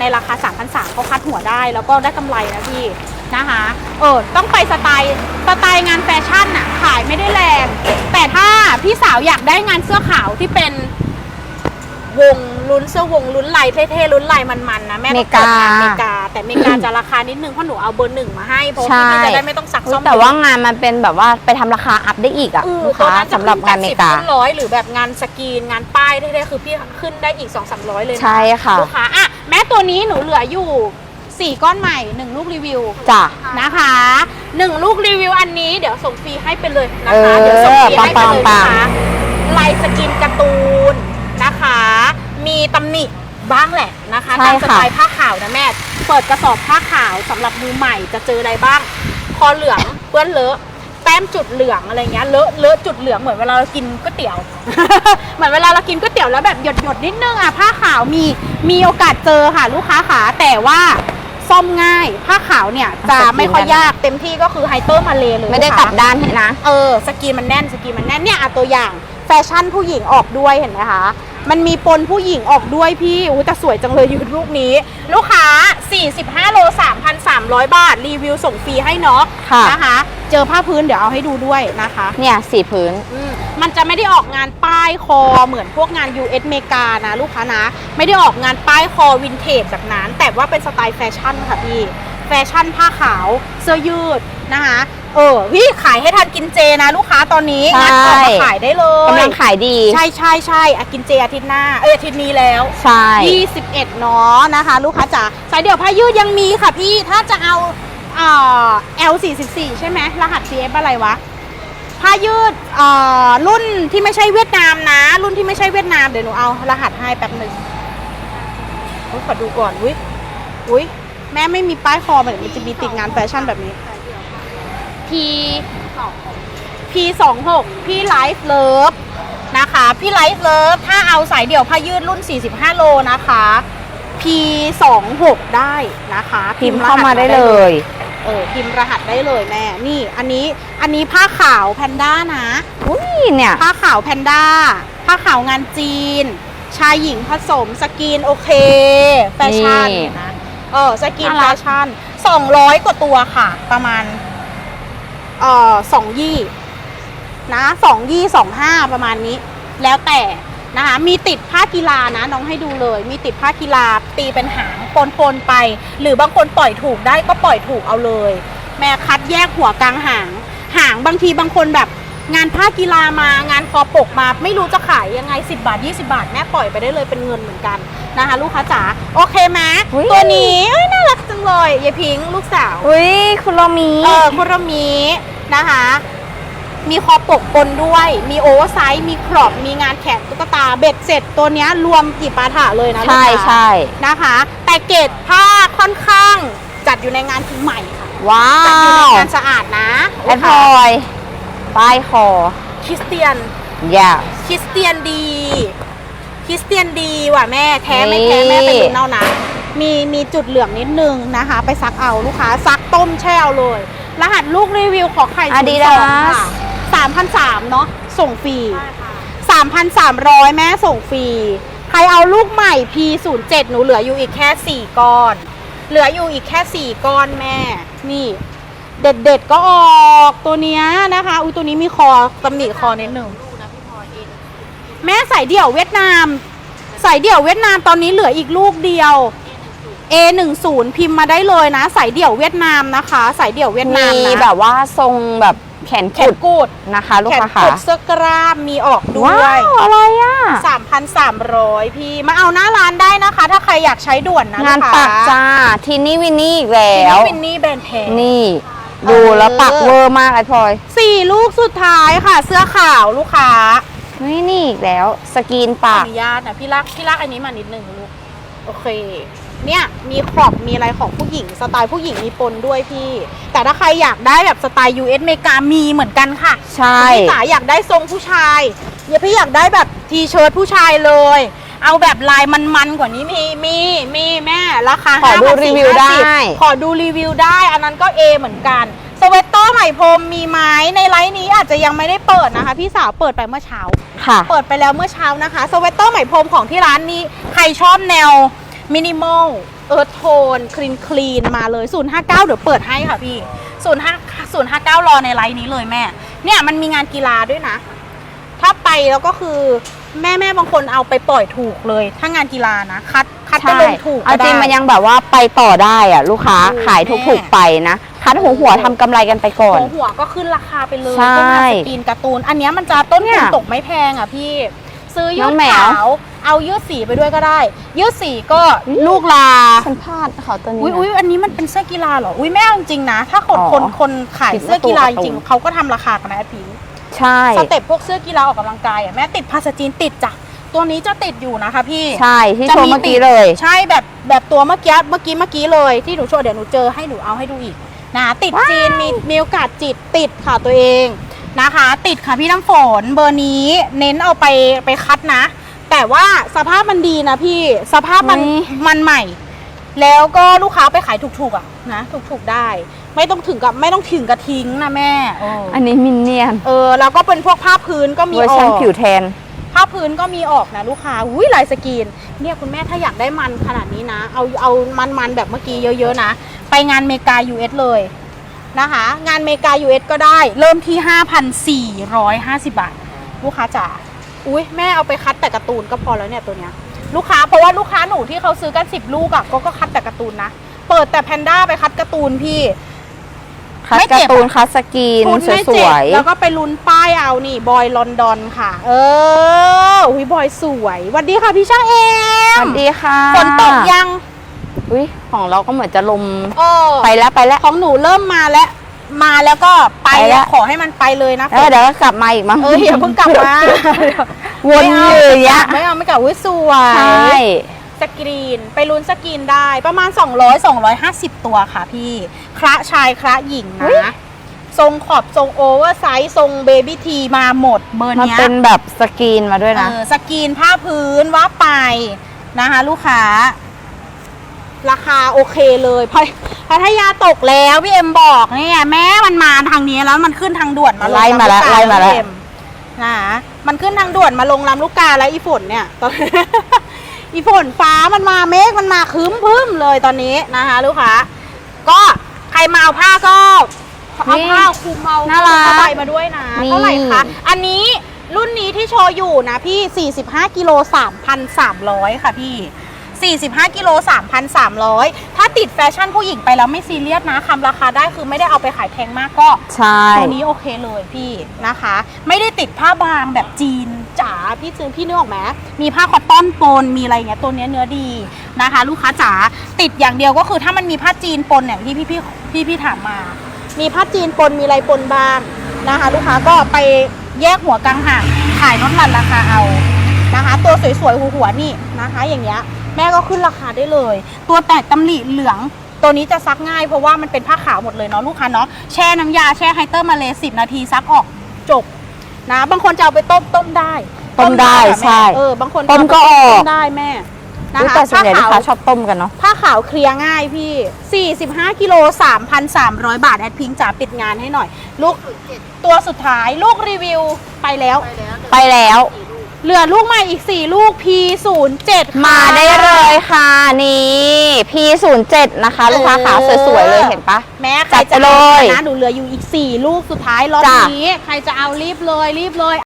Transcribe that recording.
ในราคา 3,300เขาคัดหัวได้แล้วก็ได้กำไรนะพี่นะคะเออต้องไปสไตล์สไตล์งานแฟชั่นน่ะขายไม่ได้แรง แต่ถ้าพี่สาวอยากได้งานเสื้อขาวที่เป็นวงลุ้นเสื้อวงลุ้นลายเท่ๆลุ้นลายมันๆนะแม่ต้องเปิดงานเมเมกากา แต่เมกาจะราคานิดนึงเพราะหนูเอาเบอร์หนึ่งมาให้เพราะใช่พี่จะได้ไม่ต้องซักซ่อมแต่ว่างานมันเป็นแบบว่าไปทำราคาอัพได้อีกอะเออลูกตัวค้านั้นจะสำหรับงานเมกาขึ้นร้อยหรือแบบงานสกรีนงานป้ายเท่ๆคือพี่ขึ้นได้อีก2 3 0 0เลยนะใช่ค่ะลูกค้าอะ แม้ตัวนี้หนูเหลืออยู่ 4 ก้อนใหม่ 1 ลูกรีวิวจ้ะ นะคะหนึ่งลูกรีวิวอันนี้เดี๋ยวส่งฟรีให้ไปเลยนะคะเออเดี๋ยวส่งฟรีให้ไปเลยปันะงๆ คะลายสกินการ์ตูนนะคะ มีตำหนิบ้างแหละนะคะใช่ตามสค่ะไตล์ผ้าขาวนะแม่ เปิดกระสอบผ้าขาวสำหรับมือใหม่จะเจออะไรบ้าง คอเหลืองเปื้อนเลอะแต้ มจุดเหลืองอะไรเงี้ยเลอะเลอะจุดเหลืองเหมือนเวลาเรากินก๋วยเตี๋ยว เหมือนเวลาเรากินก๋วยเตี๋ยวแล้วแบบหยดหยดๆนิดนึงอะผ้าขาวมีมีโอกาสเจอค่ะลูกค้าขาแต่ว่าซ่อมง่ายผ้าขาวเนี่ยจะไม่ค่อยยากเต็มที่ก็คือไฮเตอร์มาเลยเลยไม่ได้ลูกลัค้าบด้านให้นะเออสกรีนมันแน่นสกรีนมันแน่นเนี่ยอะตัวอย่างแฟชั่นผู้หญิงออกด้วยเห็นไหมคะมันมีปนผู้หญิงออกด้วยพี่อุ้ยแต่สวยจังเลยยืนรูปนี้ ลูกค้า 45 โล 3,300 บาท รีวิวส่งฟรีให้เนาะค่ะ นะคะ เจอผ้าพื้นเดี๋ยวเอาให้ดูด้วยนะคะเนี่ยสีพื้น อืมมันจะไม่ได้ออกงานป้ายคอเหมือนพวกงาน US เมกานะลูกค้านะ ไม่ได้ออกงานป้ายคอวินเทจแบบนั้น แต่ว่าเป็นสไตล์แฟชั่นค่ะพี่ แฟชั่นผ้าขาว เสื้อยืดนะคะ เออพี่ขายให้ทันกินเจนะลูกค้าตอนนี้ใช่ งัดออกมาขายได้เลยกำลังขายดีใช่ใช่ใช่อะกินเจอาทิตย์หน้าเอ้ยอาทิตย์นี้แล้วใช่ 21เนาะนะคะ ลูกค้าจ๋าสายเดี่ยวผ้ายืดยังมีค่ะพี่ถ้าจะเอาเอ่อ L44 ใช่ไหมรหัส CF อะไรวะผ้ายืดเอ่อรุ่นที่ไม่ใช่เวียดนามนะ รุ่นที่ไม่ใช่เวียดนามเดี๋ยวหนูเอารหัสให้แป๊บหนึ่งอุ๊ยขอดูก่อนอุ้ยอุ้ยแม่ไม่มีป้ายคอแบบมันจะมีติดงานแฟชั่นแบบนี้ P P 2 6พี่ไลฟ์เลิฟนะคะ พี่ไลฟ์เลิฟถ้าเอาสายเดี่ยวผ้ายืดรุ่น 45 โลนะคะ P 2 6ได้นะคะ พิมพ์รเข้าหัสมาได้เลยเออพิมพ์รหัสได้เลยแม่ นี่อันนี้อันนี้ผ้าขาวแพนด้านะอุ้ยเนี่ยผ้าขาวแพนด้า ผ้าขาวงานจีน ชายหญิงผสมสกรีนโอเค แฟชั่นนี่นะเออสกรีนน่าแฟรักชั่นสองร้อยกว่าตัวค่ะ ประมาณ เอ่อสองยี่นะสองยี่สองห้าประมาณนี้ แล้วแต่นะคะมีติดผ้ากีฬานะน้องให้ดูเลย มีติดผ้ากีฬาตีเป็นหางปนปนไป หรือบางคนปล่อยถูกได้ก็ปล่อยถูกเอาเลย แม่คัดแยกหัวกลางหาง หางบางทีบางคนแบบงานผ้ากีฬามางานคอปกมา ไม่รู้จะขายยังไง 10 บาท 20 บาท แม่ปล่อยไปได้เลยเป็นเงินเหมือนกัน นะคะ ลูกค้าจ๋าโอเคไหมอุ๊ย ตัวนี้เอ้ยน่ารักจังเลยยายพิงค์ลูกสาว อุ้ยคุณโรมี เออคุรมีนะคะ มีคอปกปนด้วย มีโอเวอร์ไซส์ มีครอบ มีงานแขนตุ๊กตาเบ็ดเสร็จตัวเนี้ยรวมกี่ปาถะเลยนะใช่ลูกค้าใช่นะคะ แต่เกรดผ้าค่อนข้างจัดอยู่ในงานที่ใหม่ค่ะว้าจัดอยู่ในวงานสะอาดนะแอดพลอยป้ายคอคริสเตียน อย่าคริสเตียนดี คริสเตียนดีว่ะแม่แท้ไม่แท้นี่แม่ไปลุ้นเอานะมีมีจุดเหลืองนิดนึงนะคะ ไปซักเอาลูกค้าซักต้มแช่เอาเลย รหัสลูกรีวิวขอไข่อาศูนดิย์สดาองสค่ะสามพันสามเนาะส่งฟรีสามพันสามร้อยแม่ส่งฟรีใครเอาลูกใหม่ P 0 7 หนูเหลืออยู่อีกแค่สี่ก้อน เหลืออยู่อีกแค่สี่ก้อนแม่ นี่เด็ดเด็ดๆก็ออกตัวเนี้ยนะคะ อุ้ยตัวนี้มีคอตำหนิคอนิดหนึ่ง แม่สายเดี่ยวเวียดนามสายเดี่ยวเวียดนามตอนนี้เหลืออีกลูกเดียว A10 พิมพ์มาได้เลยนะสายเดี่ยวเวียดนามนะคะสายเดี่ยวเวียดนามมีนะแบบว่าทรงแบบแขนแขกุนดกูดนะคะ ลูกแขนค้าค่ะกุดเสื้อกล้ามมีออกด้ว้าวยวอะไรอะ 3,300 พี่มาเอาหน้าร้านได้นะคะ ถ้าใครอยากใช้ด่วนนะงานลูกปัค้กจ้าทีนี่วินนี่อีกแล้แล้วววินนี่แบรนด์แพง นี่ ดูแล้วปักเวอร์มากไอ้พลอย สี่ลูกสุดท้ายค่ะ เสื้อขาวลูกค้า นี่นี่อีกแล้วสกรีนขอปาอกนุญาตนะพี่ลักพี่ลักอันนี้มานิดหนึ่งลูกโอเค เนี่ยมีครอบมีอะไรของผู้หญิง สไตล์ผู้หญิงมีปนด้วยพี่ แต่ถ้าใครอยากได้แบบสไตล์ US เมกามีเหมือนกันค่ะใช่ พี่สาอยากได้ทรงผู้ชายอย่าพี่อยากได้แบบทีเชิ้ตผู้ชายเลย เอาแบบลายมันๆกว่านี้มีมีมีแม่ราคาขอดู5,450รีวิวได้ ขอดูรีวิวได้ อันนั้นก็ A เหมือนกัน สเวตเตอร์ไหมพรมมีไหมในไลน์นี้อาจจะยังไม่ได้เปิดนะคะ พี่สาวเปิดไปเมื่อเช้า ค่ะ เปิดไปแล้วเมื่อเช้านะคะสเวตเตอร์ไหมพรมของที่ร้านนี้ ใครชอบแนวมินิมอลเอิร์ธโทนคลีนคลีนมาเลย 059 เดี๋ยวเปิดให้ค่ะพี่ 05 059 รอในไลน์นี้เลยแม่ เนี่ยมันมีงานกีฬาด้วยนะ ถ้าไปแล้วก็คือแม่แม่บางคนเอาไปปล่อยถูกเลย ถ้างานกีฬานะคัด คัดก็ใช่ลงถูกเอาก็จริงได้ มันยังแบบว่าไปต่อได้อะลูกค้าถูกขายแม่ ถูกๆไปนะคัดหัวหัวทำกำไรกันไปก่อน หัวหัวก็ขึ้นราคาไปเลยใช่ต้นทางสกรีนการ์ตูน อันเนี้ยมันจะต้นเนี่ทุนยตกไม่แพงอะพี่ ซื้อยืน้อดงแมว ขาวเอายืดสีไปด้วยก็ได้ ยืดสีก็อุ๊ยลูกลา ฉันพลาดเขาตัวนี้อุ้ยนะ อุ้ยอันนี้มันเป็นเสื้อกีฬาเหรอ อุ้ยแม่เอาจริงๆนะ ถ้าคนอ๋อคนคนขายคิดว่าเสื้อกีฬาจตัวการ์ตูนริงๆเขาก็ทำราคากันนะแอดพิงใช่ สเต็ปพวกเสื้อกีฬาออกกำลังกายอะแม่ติดพาสจีนติดจ้ะ ตัวนี้จะติดอยู่นะคะพี่ใช่ที่จะโชว์เมื่อกี้เลย ใช่แบบแบบตัวเมื่อกี้เมื่อกี้เมื่อกี้เลยที่หนูโชว์เดี๋ยวหนูเจอให้หนูเอาให้ดูอีกนะติดว้าวจีนมีมีโอกาสจิตติดค่ะตัวเองนะคะ ติดค่ะพี่น้ำฝนเบอร์นี้เน้นเอาไปไปคัดนะ แต่ว่าสภาพมันดีนะพี่สภาพมันมันใหม่ แล้วก็ลูกค้าไปขายถูกๆอะนะถูกๆได้ ไม่ต้องถึงกับไม่ต้องถึงกับทิ้งนะแม่เออออันนี้มินเนี่ยนเออแล้วก็เป็นพวกผ้าพื้นก็มีเวอร์อชันอกผิวแทน ผ้าพื้นก็มีออกนะลูกค้าอุ้ยลายสกรีน เนี่ยคุณแม่ถ้าอยากได้มันขนาดนี้นะ เอาเอามันมันแบบเมื่อกี้เยอะๆนะ ไปงานเมกา US เลยนะคะ งานเมกา US ก็ได้ เริ่มที่ 5,450 บาท ลูกค้าจ๋าอุ้ยแม่เอาไปคัดแต่การ์ตูนก็พอแล้วเนี่ยตัวเนี้ยลูกค้าเพราะว่าลูกค้าหนูที่เขาซื้อกัน 10 ลูกอะ่ะก็ก็คัดแต่การ์ตูนนะ เปิดแต่แพนด้าไปคัดการ์ตูนพี่ คัดไม่กาเจ็บ ร์ตูนอะคัดสกรีน คุณสไม่เจ็บวยแล้วก็ไปลุ้นป้ายเอานี่บอยลอนดอนค่ะ เอออุ้ยบอยสวยหวันดีค่ะพี่ช่างเอๆสมวัสดีค่ะฝนตกยังอุ้ยของเราก็เหมือนจะลมเออไปแล้วไปแล้ว ของหนูเริ่มมาแล้ว มาแล้วก็ไปไปแล้แล้ว วขอให้มันไปเลยนะแล้วเดี๋ยวก็กลับมาอีกมั้งเอออย่าเพิ่งกลับมาวนอยู่อย่างเงี้ยไม่เอาไม่กลับอุ้ยสวย ใช่ สกรีน ไปลุ้นสกรีนได้ประมาณ 200 250 ตัวค่ะพี่ คระชายคระหญิงอุ๊ย นะ ทรงขอบทรงโอเวอร์ไซส์ทรงเบบี้ทีมาหมดเบอร์มันเนี้ยเป็นแบบสกรีนมาด้วยนะ เออสกรีนผ้าพื้นว่าไปนะคะ ลูกค้า ราคาโอเคเลยพอพัทยาตกแล้วพี่เอ็มบอกเนี่ยแม้มันมาทางนี้แล้วมันขึ้นทางด่วนมาลงไล่มาแล้วำกกไล่มาแล้ว พี่เอ็นะคะมันขึ้นทางด่วนมาลงลำลูกกาแล้วอีฝนเนี่ยตอน อีฝนฟ้ามันมาเมฆมันมาครึ้มพึ่มเลยตอนนี้นะคะ ลูกค้าก็ใครมาเอาผ้าก็เอาผ้าคลุมเอาน่ารัก ผ้าใบมาด้วยนะนี่เท่าไหร่คะอันนี้รุ่นนี้ที่โชว์อยู่นะพี่ 45กิโล3,300 ค่ะพี่ 45กิโล3,300 ถ้าติดแฟชั่นผู้หญิงไปแล้วไม่ซีเรียสนะคำราคาได้คือไม่ได้เอาไปขายแพงมากก็ใช่ตัวนี้โอเคเลยพี่นะคะ ไม่ได้ติดผ้าบางแบบจีนจ๋าพี่ซื้อพี่นึกออกไหมมีผ้าคอตตอนปนมีอะไรอย่างเงี้ยตัวเนี้ยเนื้อดีนะคะ ลูกค้าจ๋าติดอย่างเดียวก็คือถ้ามันมีผ้าจีนปนเนี่ยที่พี่พี่พี่พี่ถามมา มีผ้าจีนปนมีอะไรปนบ้างนะคะ ลูกค้าก็ไปแยกหัวกลางห่างขายลดหลั่นราคาเอานะคะ ตัวสวยๆหัวๆนี่นะคะ อย่างเงี้ย แม่ก็ขึ้นราคาได้เลย ตัวแตกตำหนิเหลืองตัวนี้จะซักง่ายเพราะว่ามันเป็นผ้าขาวหมดเลยเนาะลูกค้าเนาะแช่น้ำยาแช่ไฮเตอร์มาเลยสิบนาทีซักออกจบนะบางคนจะเอาไปต้มต้มได้ต้มได้ค่ะแใช่เออบางคนต้มก็ออก ต้มได้แม่นะอุ๊ยคะแต่ส่วนใหญ่ลูผ้ากขาวค้าชอบต้มกันเนาะ ผ้าขาวเคลียร์ง่ายพี่ 45กิโล3,300 บาทแอดพิงจ๋าปิดงานให้หน่อย ลูกตัวสุดท้ายลูกรีวิวไปแล้ว ไปแล้ว เหลือลูกใหม่อีก 4 ลูก P07 ค่ะมาได้เลยค่ะนี่ P07 นะคะ ลูกค้าขาสวยๆเลยเห็นปะ แม้ใครจัดจะไปเลยอานะหนูเหลืออยู่อีก 4 ลูกสุดท้ายรอบจ้ะนี้ ใครจะเอารีบเลยรีบเลย